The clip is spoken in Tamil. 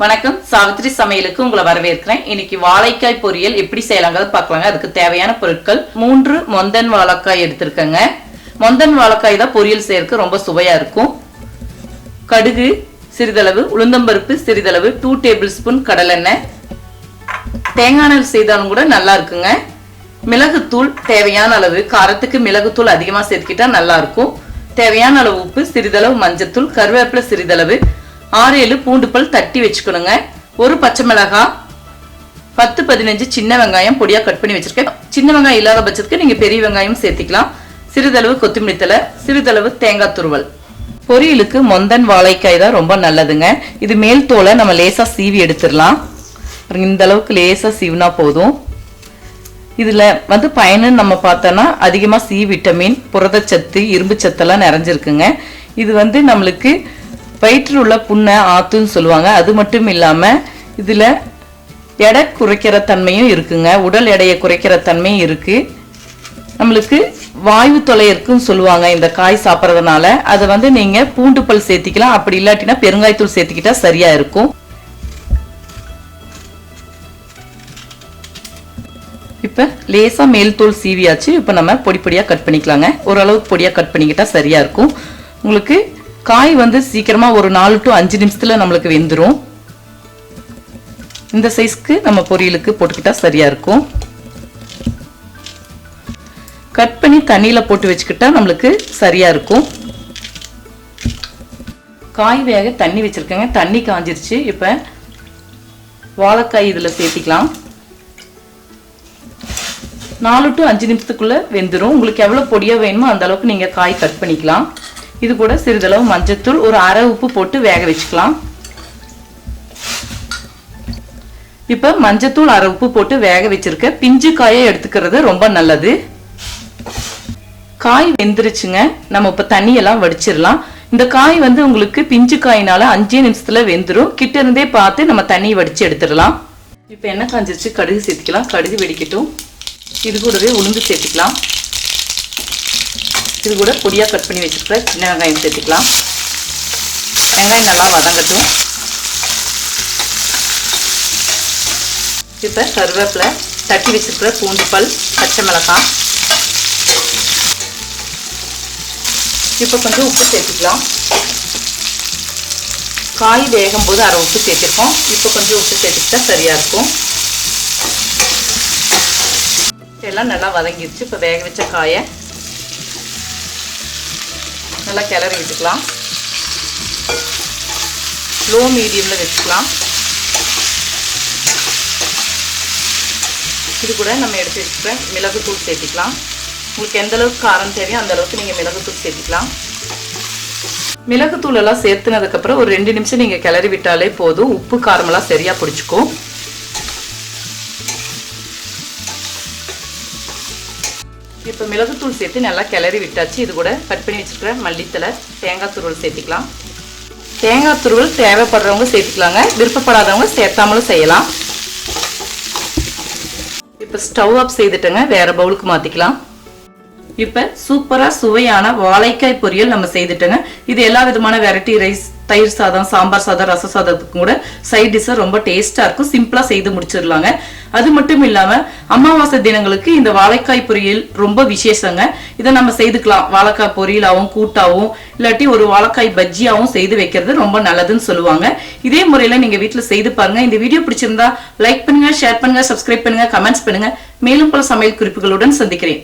வணக்கம். சாவித்ரி சமையலுக்கு உங்களை வரவேற்கிறேன். இன்னைக்கு வாழைக்காய் பொரியல் எப்படி செய்யலாங்கிறத பார்க்கலாங்க. அதுக்கு தேவையான பொருட்கள் மூன்று மொந்தன் வாழைக்காய் எடுத்திருக்கேங்க. மொந்தன் வாழைக்காய் தான் பொரியல் செய்யறதுக்கு ரொம்ப சுவையா இருக்கும். கடுகு சிறிதளவு உளுந்தம்பருப்பு சிறிதளவு டூ டேபிள் ஸ்பூன் கடலெண்ணெய். தேங்காய் எண்ணெய் செய்தாலும் கூட நல்லா இருக்குங்க. மிளகுத்தூள் தேவையான அளவு காரத்துக்கு மிளகுத்தூள் அதிகமாக சேர்த்துக்கிட்டா நல்லா இருக்கும். தேவையான அளவு உப்பு சிறிதளவு மஞ்சத்தூள் கருவேப்பிலை சிறிதளவு ஆறு ஏழு பூண்டு பல் தட்டி வச்சுக்கணுங்க. ஒரு பச்சை மிளகாய் பத்து பதினஞ்சு சின்ன வெங்காயம் பொடியாக கட் பண்ணி வச்சிருக்கேன். சின்ன வெங்காயம் இல்லாத பட்சத்துக்கு நீங்கள் பெரிய வெங்காயம் சேர்த்திக்கலாம். சிறிதளவு கொத்தமல்லி தழை சிறிதளவு தேங்காய் துருவல். பொரியலுக்கு மொந்தன் வாழைக்காய் தான் ரொம்ப நல்லதுங்க. இது மேல் தோலை நம்ம லேசாக சீவி எடுத்துடலாம். இந்த அளவுக்கு லேசாக சீவினா போதும். இதில் வந்து பயனுன்னு நம்ம பார்த்தோன்னா அதிகமாக சி விட்டமின் புரதச்சத்து இரும்பு சத்தெல்லாம் நிறைஞ்சிருக்குங்க. இது வந்து நம்மளுக்கு வயிற்றில் உள்ள புண்ணை ஆத்துன்னு சொல்லுவாங்க. அது மட்டும் இல்லாமல் இதில் எடை குறைக்கிற தன்மையும் இருக்குங்க. உடல் எடையை குறைக்கிற தன்மையும் இருக்குது நம்மளுக்கு வாயு தொலை இருக்குன்னு சொல்லுவாங்க. இந்த காய் சாப்பிட்றதுனால அதை வந்து நீங்கள் பூண்டு பல் சேர்த்திக்கலாம். அப்படி இல்லாட்டினா பெருங்காயத்தூள் சேர்த்துக்கிட்டா சரியாக இருக்கும். இப்போ லேசாக மேல் தோல் சீவியாச்சு. இப்போ நம்ம பொடி பொடியாக கட் பண்ணிக்கலாங்க. ஓரளவுக்கு பொடியாக கட் பண்ணிக்கிட்டால் சரியாக இருக்கும். உங்களுக்கு காய் வந்து சீக்கிரமாக ஒரு நாலு டு அஞ்சு நிமிஷத்தில் நம்மளுக்கு வெந்துடும் இந்த சைஸ்க்கு நம்ம பொரியலுக்கு போட்டுக்கிட்டால் சரியாக இருக்கும். கட் பண்ணி தண்ணியில் போட்டு வச்சுக்கிட்டா நம்மளுக்கு சரியாக இருக்கும். காய் வேக தண்ணி வச்சுருக்கேங்க. தண்ணி காஞ்சிருச்சு. இப்போ வாழைக்காய் இதில் சேர்த்திக்கலாம். நாலு டு அஞ்சு நிமிஷத்துக்குள்ளே வெந்துடும் உங்களுக்கு எவ்வளோ பொடியாக வேணுமோ அந்த அளவுக்கு நீங்கள் காய் கட் பண்ணிக்கலாம். இது கூட சிறிதளவு மஞ்சத்தூள் ஒரு அரை உப்பு போட்டு வேக வச்சுக்கலாம். இப்போ மஞ்சத்தூள் அரை உப்பு போட்டு வேக வச்சிருக்க பிஞ்சு காயை எடுத்துக்கிறது ரொம்ப நல்லது. காய் வெந்துருச்சுங்க. நம்ம இப்போ தண்ணியெல்லாம் வடிச்சிடலாம். இந்த காய் வந்து உங்களுக்கு பிஞ்சு காயினால அஞ்சே நிமிஷத்துல வெந்துடும் கிட்ட இருந்தே பார்த்து நம்ம தண்ணி வடிச்சு எடுத்துடலாம். இப்போ என்ன காஞ்சிருச்சு கடுகு சேர்த்துக்கலாம். கடுகு வெடிக்கட்டும். இது கூடவே உளுந்து சேர்த்துக்கலாம். இது கூட பொடியாக கட் பண்ணி வச்சுருக்கிற சின்ன வெங்காயம் சேர்த்துக்கலாம். வெங்காயம் நல்லா வதங்கட்டும். இப்போ கருவேப்பிலை தட்டி வச்சுருக்கிற பூண்டு பல் பச்சை மிளகாய். இப்போ கொஞ்சம் உப்பு சேர்த்துக்கலாம். காய் வேகும் போது அரை உப்பு சேர்த்துருக்கோம். இப்போ கொஞ்சம் உப்பு சேர்த்துக்கிட்டா சரியாக இருக்கும். எல்லாம் நல்லா வதங்கிடுச்சு இப்போ வேக வச்ச காயை நல்லா கிளறி விட்டுக்கலாம் லோ மீடியமில் வச்சுக்கலாம். இது கூட நம்ம எடுத்து வச்சுக்கிற மிளகுத்தூள் சேர்த்துக்கலாம். உங்களுக்கு எந்த அளவுக்கு காரம் தேவையோ அந்த அளவுக்கு நீங்கள் மிளகுத்தூள் சேர்த்துக்கலாம். மிளகுத்தூள் எல்லாம் சேர்த்துனதுக்கப்புறம் ஒரு ரெண்டு நிமிஷம் நீங்கள் கிளறி விட்டாலே போதும். உப்பு காரமெல்லாம் சரியாக பிடிச்சிக்கும். இப்போ மிளகுத்தூள் சேர்த்து நல்லா கிளறி விட்டாச்சு. இது கூட கட் பண்ணி வச்சுருக்கிற மல்லித்தலை தேங்காய் துருவல் சேர்த்துக்கலாம். தேங்காய் துருவல் தேவைப்படுறவங்க சேர்த்துக்கலாங்க. விருப்பப்படாதவங்க சேர்த்தாமலும் செய்யலாம். இப்போ ஸ்டவ் ஆஃப் செய்துட்டேங்க. வேறு பவுலுக்கு மாற்றிக்கலாம் இப்போ சூப்பராக சுவையான வாழைக்காய் பொரியல் நம்ம செய்துட்டோங்க. இது எல்லா விதமான வெரைட்டி ரைஸ் தயிர் சாதம் சாம்பார் சாதம் ரச சாதத்துக்கும் கூட சைட் டிஷ்ஷாக ரொம்ப டேஸ்ட்டாக இருக்கும். சிம்பிளாக செய்து முடிச்சிடலாங்க. அது மட்டும் இல்லாமல் அமாவாசை தினங்களுக்கு இந்த வாழைக்காய் பொரியல் ரொம்ப விசேஷங்க. இதை நம்ம செய்துக்கலாம். வாழைக்காய் பொரியலாகவும் கூட்டாகவும் இல்லாட்டி ஒரு வாழைக்காய் பஜ்ஜியாகவும் செய்து வைக்கிறது ரொம்ப நல்லதுன்னு சொல்லுவாங்க. இதே முறையில் நீங்கள் வீட்டில் செய்து பாருங்க. இந்த வீடியோ பிடிச்சிருந்தா லைக் பண்ணுங்க ஷேர் பண்ணுங்க சப்ஸ்கிரைப் பண்ணுங்க கமெண்ட்ஸ் பண்ணுங்க. மேலும் பல சமையல் குறிப்புகளுடன் சந்திக்கிறேன்.